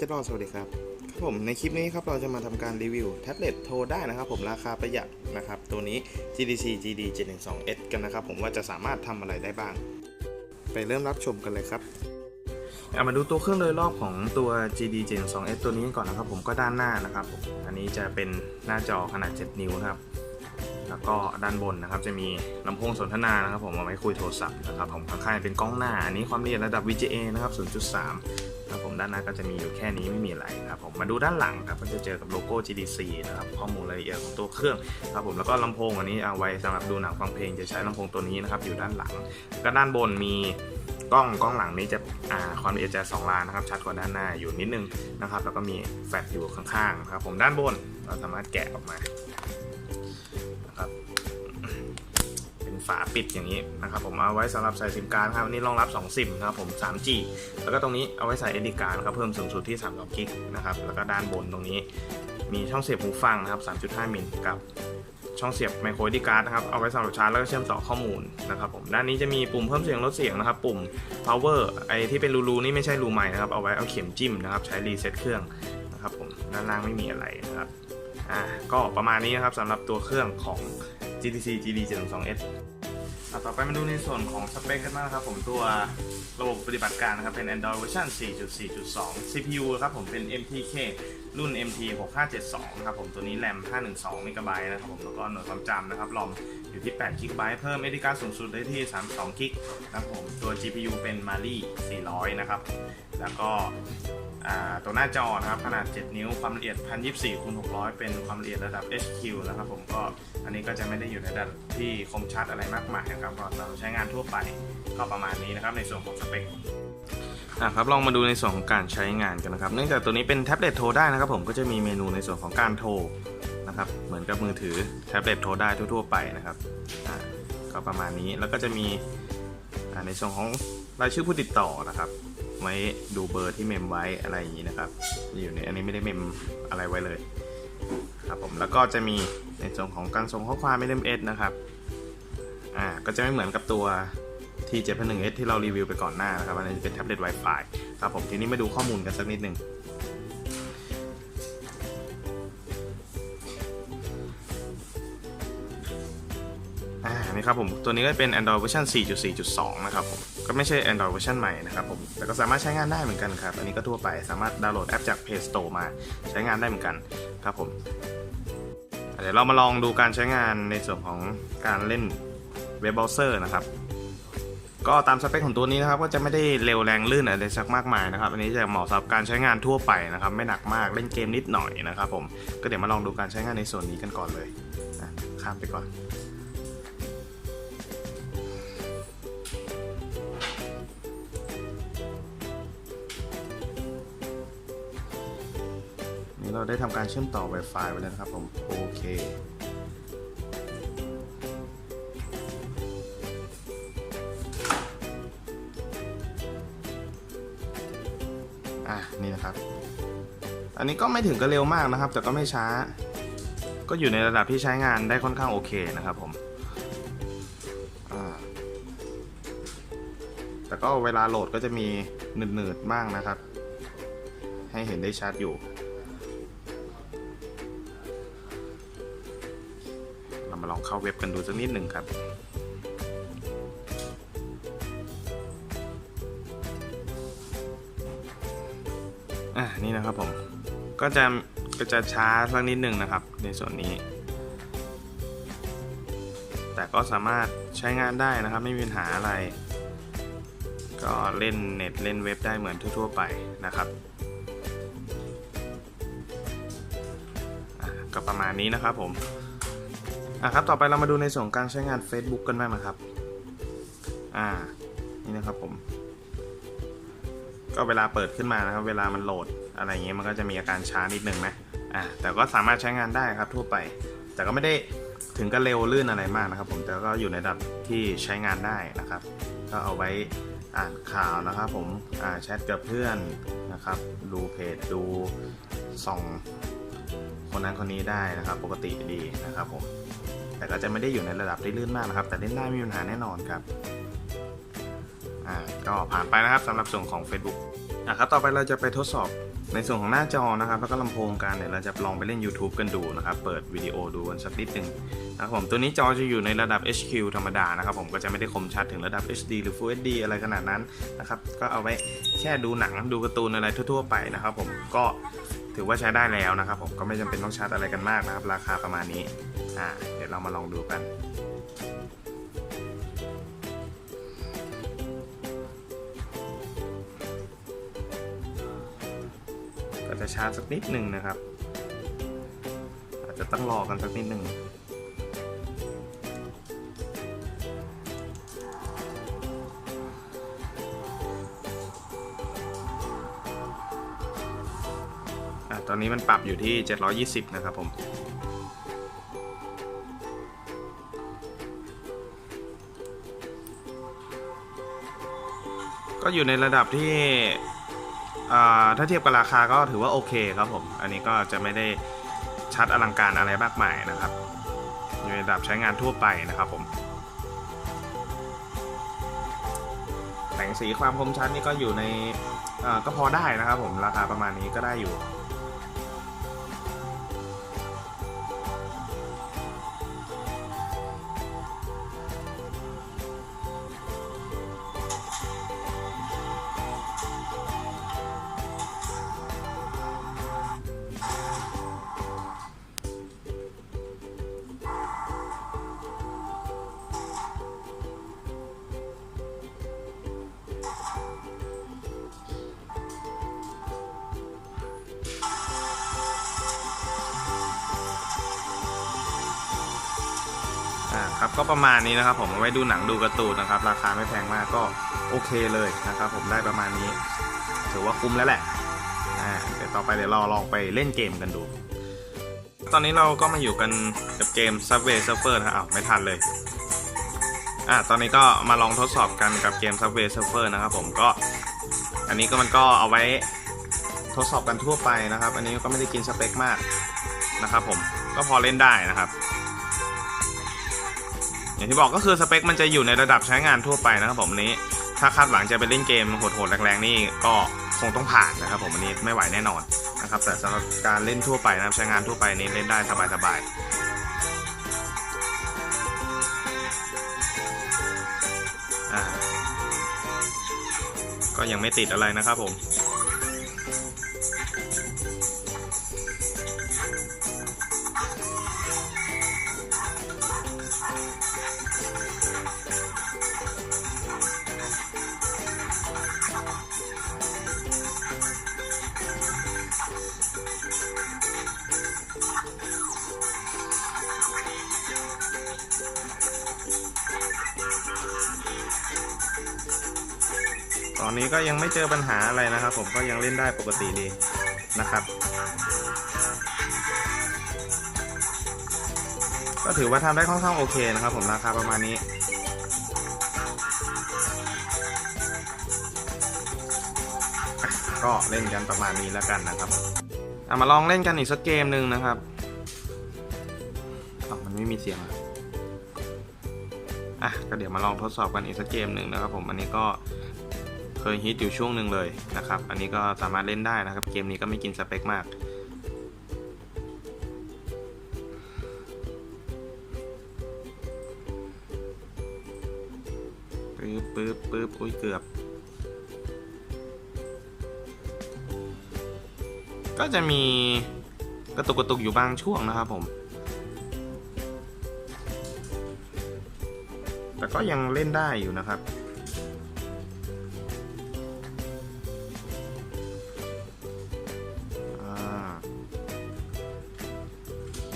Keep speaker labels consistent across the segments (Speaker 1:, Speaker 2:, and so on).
Speaker 1: เจดอสวัสดีครับครับผมในคลิปนี้ครับเราจะมาทำการรีวิวแท็บเล็ตโทรได้นะครับผมราคาประหยัดนะครับตัวนี้ GDC GD 712S กันนะครับผมว่าจะสามารถทำอะไรได้บ้าง ไปเริ่มรับชมกันเลยครับเอามาดูตัวเครื่องโดยรอบของตัว GD 712S ตัวนี้ก่อนนะครับผมก็ด้านหน้านะครับผมอันนี้จะเป็นหน้าจอขนาด 7 นิ้วนะครับ แล้วก็ด้านบนนะครับ จะมีลำโพงสนทนานะครับ ผมเอาไว้คุยโทรศัพท์นะครับผมข้างๆเป็นกล้องหน้า อันนี้ความละเอียดระดับ VGA นะครับ 0.3 ผมด้านหน้าก็จะมีอยู่แค่นี้ไม่มีอะไรครับผมมาดูด้านหลังครับก็จะเจอกับโลโก้ GDC นะครับข้อมูลรายละเอียดของตัวเครื่องครับผมแล้วก็ลำโพงอันนี้เอาไว้สำหรับดูหนังฟังเพลงจะใช้ลำโพงตัวนี้นะครับอยู่ด้านหลัง ก็ด้านบนมีกล้องกล้องหลังนี้จะอ่าความละเอียดจะ2ล้านนะครับชัดกว่าด้านหน้าอยู่นิดนึงนะครับแล้วก็มีแฟลชอยู่ข้างๆครับผมด้านบนเราสามารถแกะออกมา ฝาปิดอย่างนี้นะครับผมเอาไว้สำหรับใส่ซิมการ์ดครับอันนี้รองรับ2ซิมนะครับผม 3G แล้วก็ตรงนี้เอาไว้ใส่ SD การ์ดครับเพิ่มสูงสุดที่32กิกนะครับแล้วก็ด้านบนตรงนี้ มีช่องเสียบหูฟังนะครับ 3.5 มิลกับช่องเสียบไมโคร SD การ์ดนะครับ เอาไว้สำหรับชาร์จแล้วก็เชื่อมต่อข้อมูลนะครับผม ด้านนี้จะมีปุ่มเพิ่มเสียงลดเสียงนะครับ ปุ่ม power ไอที่เป็นรูๆนี่ไม่ใช่รูใหม่นะครับ เอาไว้เอาเข็มจิ้มนะครับ ใช้รีเซ็ตเครื่องนะครับผม ด้านล่างไม่มีอะไรนะครับ อ่า ก็ประมาณนี้นะครับสำหรับตัวเครื่องของ GTC GD 712S อะต่อไปมาดูในส่วนของสเปคกันบ้างนะครับผมตัวระบบปฏิบัติการนะครับเป็น Android เวอร์ชัน4.4.2 CPU ครับผมเป็น MTK รุ่น MT 6572นะครับผมตัวนี้แรม512 MB นะครับผมแล้วก็หน่วยความจำนะครับรอม อยู่ที่8 GB เพิ่ม SD card สูงสุดได้ที่ 32 GB นะครับผม ตัว GPU เป็น Mali 400 นะครับ แล้วก็ตัวหน้าจอนะครับ ขนาด 7 นิ้วความละเอียด 1024คูณ600 เป็นความละเอียดระดับ HQ นะครับผมก็อันนี้ก็จะไม่ได้อยู่ในระดับที่คมชัดอะไรมากมายนะครับก็เราใช้งานทั่วไปก็ประมาณนี้นะครับในส่วนของสเปคอะครับลองมาดูในส่วนของการใช้งานกันนะครับ เนื่องจากตัวนี้เป็นแท็บเล็ตโทรได้นะครับผมก็จะมีเมนูในส่วนของการโทร นะครับ เหมือนกับมือถือแท็บเล็ตโทรได้ทั่วๆไปนะครับก็ประมาณนี้แล้วก็จะมีในส่วนของรายชื่อผู้ติดต่อนะครับ ไว้ดูเบอร์ที่เมมไว้อะไรอย่างนี้นะครับ อยู่ในอันนี้ไม่ได้เมมอะไรไว้เลยครับผมแล้วก็จะมีในส่วนของการส่งข้อความ SMS นะครับอ่าก็จะไม่เหมือนกับตัว T 7 1 S ที่เรารีวิวไปก่อนหน้านะครับอันนี้เป็นแท็บเล็ต Wi-Fi ครับผมทีนี้มาดูข้อมูลกันสักนิดหนึ่ง ครับผม ตัวนี้ก็เป็น Android เวอร์ชัน4.4.2 นะครับผม ก็ไม่ใช่ Android เวอร์ชันใหม่นะครับผม แต่ก็สามารถใช้งานได้เหมือนกันครับ อันนี้ก็ทั่วไป สามารถดาวน์โหลดแอปจาก Play Store มาใช้งานได้เหมือนกันครับผม เดี๋ยวเรามาลองดูการใช้งานในส่วนของการเล่นเว็บเบราว์เซอร์นะครับ ก็ตามสเปคของตัวนี้นะครับ ก็จะไม่ได้เร็วแรงลื่นอะไรสักมากมายนะครับ อันนี้จะเหมาะสำหรับการใช้งานทั่วไปนะครับ ไม่หนักมาก เล่นเกมนิดหน่อยนะครับผม ก็เดี๋ยวมาลองดูการใช้งานในส่วนนี้กันก่อนเลยข้ามไปก่อน เราได้ทำการเชื่อมต่อ Wi-Fi ไปแล้วนะครับผม โอเคอะนี่นะครับ อันนี้ก็ไม่ถึงกับเร็วมากนะครับ แต่ก็ไม่ช้า ก็อยู่ในระดับที่ใช้งานได้ค่อนข้างโอเคนะครับผมแต่ก็เวลาโหลดก็จะมีหนืดๆบ้างนะครับ ให้เห็นได้ชัดอยู่ มาลองเข้าเว็บกันดูสักนิดหนึ่งครับอะนี่นะครับผมก็จะก็จะช้าสักนิดหนึ่งนะครับ ในส่วนนี้ แต่ก็สามารถใช้งานได้นะครับ ไม่มีปัญหาอะไร ก็เล่นเน็ตเล่นเว็บได้เหมือนทั่ว ๆ ไปนะครับก็ประมาณนี้นะครับผม อะครับ ต่อไปเรามาดูในส่วนของการใช้งาน Facebook กันบ้างนะครับ อ่า นี่นะครับผม ก็เวลาเปิดขึ้นมานะครับ เวลามันโหลดอะไรเงี้ยมันก็จะมีอาการช้านิดนึงนะ อ่า แต่ก็สามารถใช้งานได้ครับทั่วไป แต่ก็ไม่ได้ถึงกับเร็วลื่นอะไรมากนะครับ ผม แต่ก็อยู่ในระดับที่ใช้งานได้นะครับ ก็เอาไว้อ่านข่าวนะครับ ผม อ่า แชทกับเพื่อนนะครับ ดูเพจ ดูส่องคนนั้นคนนี้ได้นะครับ ปกติดีนะครับผม แต่ก็จะไม่ได้อยู่ในระดับที่ลื่นมากนะครับ แต่เล่นได้ไม่มีปัญหาแน่นอนครับอ่าก็ผ่านไปนะครับสำหรับส่วนของ Facebook อะครับต่อไปเราจะไปทดสอบในส่วนของหน้าจอนะครับ แล้วก็ลำโพงกันเนี่ยเราจะลองไปเล่น YouTube กันดูนะครับ เปิดวิดีโอดูกันสักนิดหนึ่งนะครับผมตัวนี้จอจะอยู่ในระดับ HQ ธรรมดานะครับ ผมก็จะไม่ได้คมชัดถึงระดับ HD หรือ Full HD อะไรขนาดนั้นนะครับ ก็เอาไว้แค่ดูหนังดูการ์ตูนอะไรทั่ว ๆ ไปนะครับ ผมก็ ถือว่าใช้ได้แล้วนะครับผมก็ไม่จำเป็นต้องชาร์จอะไรกันมากนะครับ ราคาประมาณนี้อ่าเดี๋ยวเรามาลองดูกันก็จะชาร์จสักนิดหนึ่งนะครับ อาจจะต้องรอกันสักนิดหนึ่ง ตอนนี้มันปรับอยู่ที่ 720 นะครับผม ก็อยู่ในระดับที่ถ้าเทียบกับราคาก็ถือว่าโอเคครับผม อันนี้ก็จะไม่ได้ชัดอลังการอะไรมากมายนะครับ อยู่ในระดับใช้งานทั่วไปนะครับผม แต่งสีความคมชัดนี่ก็อยู่ในก็พอได้นะครับผม ราคาประมาณนี้ก็ได้อยู่ ครับก็ประมาณนี้นะครับ ผมเอาไว้ดูหนังดูการ์ตูนนะครับ ราคาไม่แพงมากก็โอเคเลยนะครับ ผมได้ประมาณนี้ ถือว่าคุ้มแล้วแหละอ่าเดี๋ยวต่อไปเดี๋ยวเราลองไปเล่นเกมกันดู ตอนนี้เราก็มาอยู่กันกับเกม Subway Surfer นะอ้าวไม่ทันเลยอ่าตอนนี้ก็มาลองทดสอบกันกับเกม Subway Surfer นะครับผมก็ อันนี้ก็มันก็เอาไว้ทดสอบกันทั่วไปนะครับ อันนี้ก็ไม่ได้กินสเปคมากนะครับ ผมก็พอเล่นได้นะครับ อย่างที่บอกก็คือสเปคมันจะอยู่ในระดับใช้งานทั่วไปนะครับผมอันนี้ ถ้าคาดหวังจะไปเล่นเกมโหดๆแรงๆนี่ก็คงต้องผ่านนะครับผมอันนี้ไม่ไหวแน่นอนนะครับแต่สำหรับการเล่นทั่วไปนะครับใช้งานทั่วไปนี้เล่นได้สบายๆก็ยังไม่ติดอะไรนะครับผม ตอนนี้ก็ยังไม่เจอปัญหาอะไรนะครับ ผมก็ยังเล่นได้ปกติดีนะครับ ก็ถือว่าทำได้ค่อนข้างโอเคนะครับ ผมราคาประมาณนี้ก็เล่นกันประมาณนี้แล้วกันนะครับเอามาลองเล่นกันอีกสักเกมหนึ่งนะครับอ้าวมันไม่มีเสียงอะอะก็เดี๋ยวมาลองทดสอบกันอีกสักเกมหนึ่งนะครับ ผมอันนี้ก็ เคยฮิตอยู่ช่วงหนึ่งเลยนะครับ อันนี้ก็สามารถเล่นได้นะครับ เกมนี้ก็ไม่กินสเปคมาก ปึ๊บปึ๊บปึ๊บอุ้ยเกือบ ก็จะมีกระตุกกระตุกอยู่บางช่วงนะครับผม แต่ก็ยังเล่นได้อยู่นะครับ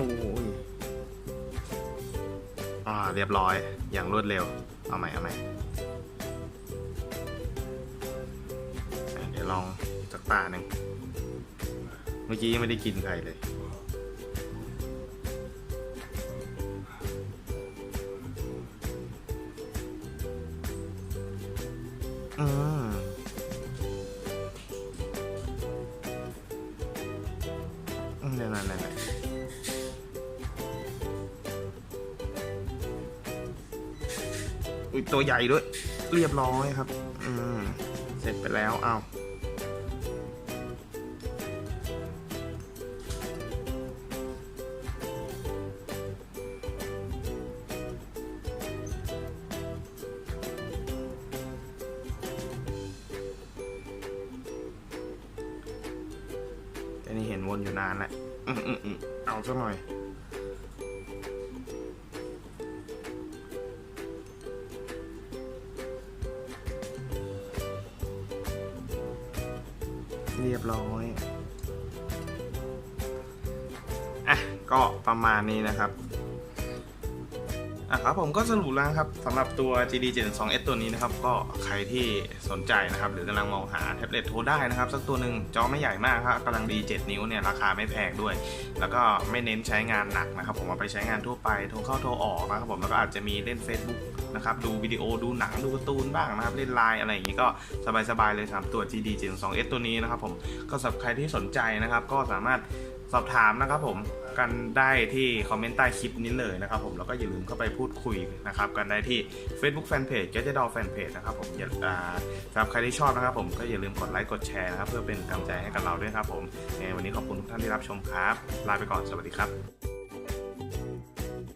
Speaker 1: อ้ยอ่าเรียบร้อย อย่างรวดเร็ว เอาใหม่เอาใหม่เดี๋ยวลองจากป่าหนึ่งเมื่อกี้ยังไม่ได้กินใครเลยอืม ตัวใหญ่ด้วย เรียบร้อยครับ อืม เสร็จไปแล้วเอาอันนี้เห็นวนอยู่นานแหละ อืเอาซะหน่อย ยบร้อย อะ ก็ประมาณนี้นะครับ อะครับผมก็สรุปแล้วครับสำหรับตัว GD 7 2 S ตัวนี้นะครับ ก็ใครที่สนใจนะครับ หรือกำลังมองหาแท็บเล็ตโทรได้นะครับ สักตัวหนึ่งจอไม่ใหญ่มากครับกำลังดี 7 นิ้วเนี่ยราคาไม่แพงด้วย แล้วก็ไม่เน้นใช้งานหนักนะครับ ผมเอาไปใช้งานทั่วไปโทรเข้าโทรออกนะครับผมแล้วก็อาจจะมีเล่น Facebook นะครับดูวิดีโอดูหนังดูการ์ตูนบ้างนะครับ เล่นไลน์อะไรอย่างนี้ก็สบายๆเลยสำหรับตัว GD 7 2 S ตัวนี้นะครับผมก็สำหรับใครที่สนใจนะครับก็สามารถ สอบถามนะครับผมกันได้ที่คอมเมนต์ใต้คลิปนี้เลยนะครับผมแล้วก็อย่าลืมเข้าไปพูดคุยนะครับกันได้ที่ Facebook Fanpage g a d g e t d o l Fanpage นะครับผมอย่าอ่าสำหรับใครที่ชอบนะครับผมก็อย่าลืมกดไลค์กดแชร์นะครับเพื่อเป็นกำลังใจให้กับเราด้วยครับผมวันนี้ขอบคุณทุกท่านที่รับชมครับ ลาไปก่อนสวัสดีครับ